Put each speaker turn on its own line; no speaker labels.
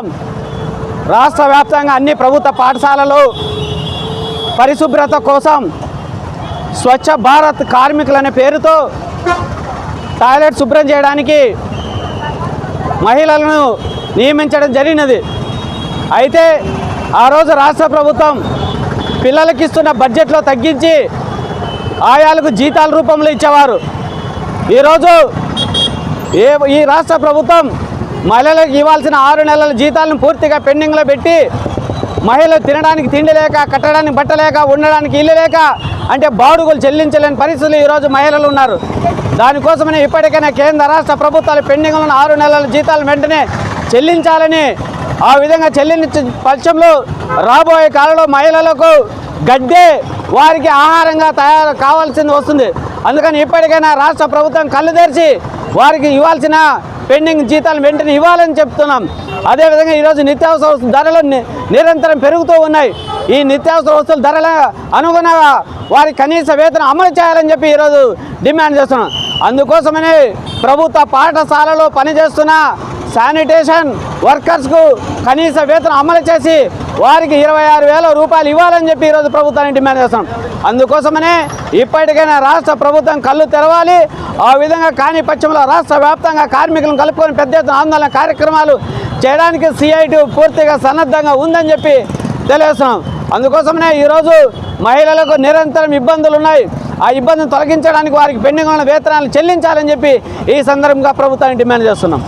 ప్రభుత్వం రాష్ట్ర వ్యాప్తంగా అన్ని ప్రభుత్వ పాఠశాలలు పరిశుభ్రత కోసం స్వచ్ఛ భారత్ కార్మికులనే పేరుతో టాయిలెట్ శుభ్రం చేయడానికి మహిళలను నియమించడం జరిగినది. అయితే ఆ రోజు రాష్ట్ర ప్రభుత్వం పిల్లలకి ఇస్తున్న బడ్జెట్లో తగ్గించి ఆయాలకు జీతాల రూపంలో ఇచ్చేవారు. ఈరోజు ఏ ఈ రాష్ట్ర ప్రభుత్వం మహిళలకు ఇవ్వాల్సిన ఆరు నెలల జీతాలను పూర్తిగా పెండింగ్లో పెట్టి మహిళలు తినడానికి తిండి లేక కట్టడానికి బట్టలేక ఉండడానికి ఇల్లు లేక అంటే బాడుగులు చెల్లించలేని పరిస్థితులు ఈరోజు మహిళలు ఉన్నారు. దానికోసమనే ఇప్పటికైనా కేంద్ర రాష్ట్ర ప్రభుత్వాలు పెండింగ్లో ఉన్న ఆరు నెలల జీతాలు వెంటనే చెల్లించాలని ఆ విధంగా చెల్లించే పక్షంలో రాబోయే కాలంలో మహిళలకు గడ్డే వారికి ఆహారంగా తయారు కావాల్సింది వస్తుంది. అందుకని ఇప్పటికైనా రాష్ట్ర ప్రభుత్వం కళ్ళు తెరిచి వారికి ఇవ్వాల్సిన పెండింగ్ జీతాలు వెంటనే ఇవ్వాలని చెప్తున్నాం. అదేవిధంగా ఈరోజు నిత్యావసర వస్తు- ధరలు నిరంతరం పెరుగుతూ ఉన్నాయి. ఈ నిత్యావసర వస్తువుల ధరల అనుగుణంగా వారి కనీస వేతనం అమలు చేయాలని చెప్పి ఈరోజు డిమాండ్ చేస్తున్నాం. అందుకోసమనే ప్రభుత్వ పాఠశాలలో పనిచేస్తున్న శానిటేషన్ వర్కర్స్కు కనీస వేతనం అమలు చేసి వారికి ఇరవై ఆరు వేల రూపాయలు ఇవ్వాలని చెప్పి ఈరోజు ప్రభుత్వాన్ని డిమాండ్ చేస్తాం అందుకోసమనే ఇప్పటికైనా రాష్ట్ర ప్రభుత్వం కళ్ళు తెరవాలి. ఆ విధంగా కాని పక్షంలో రాష్ట్ర వ్యాప్తంగా కార్మికులను కలుపుకొని పెద్ద ఎత్తున ఆందోళన కార్యక్రమాలు చేయడానికి సిఐటి పూర్తిగా సన్నద్ధంగా ఉందని చెప్పి తెలియజేస్తున్నాం. అందుకోసమనే ఈరోజు మహిళలకు నిరంతరం ఇబ్బందులు ఉన్నాయి ఆ ఇబ్బందిని తొలగించడానికి వారికి పెండింగ్ ఉన్న వేతనాలు చెల్లించాలని చెప్పి ఈ సందర్భంగా ప్రభుత్వాన్ని డిమాండ్ చేస్తున్నాం.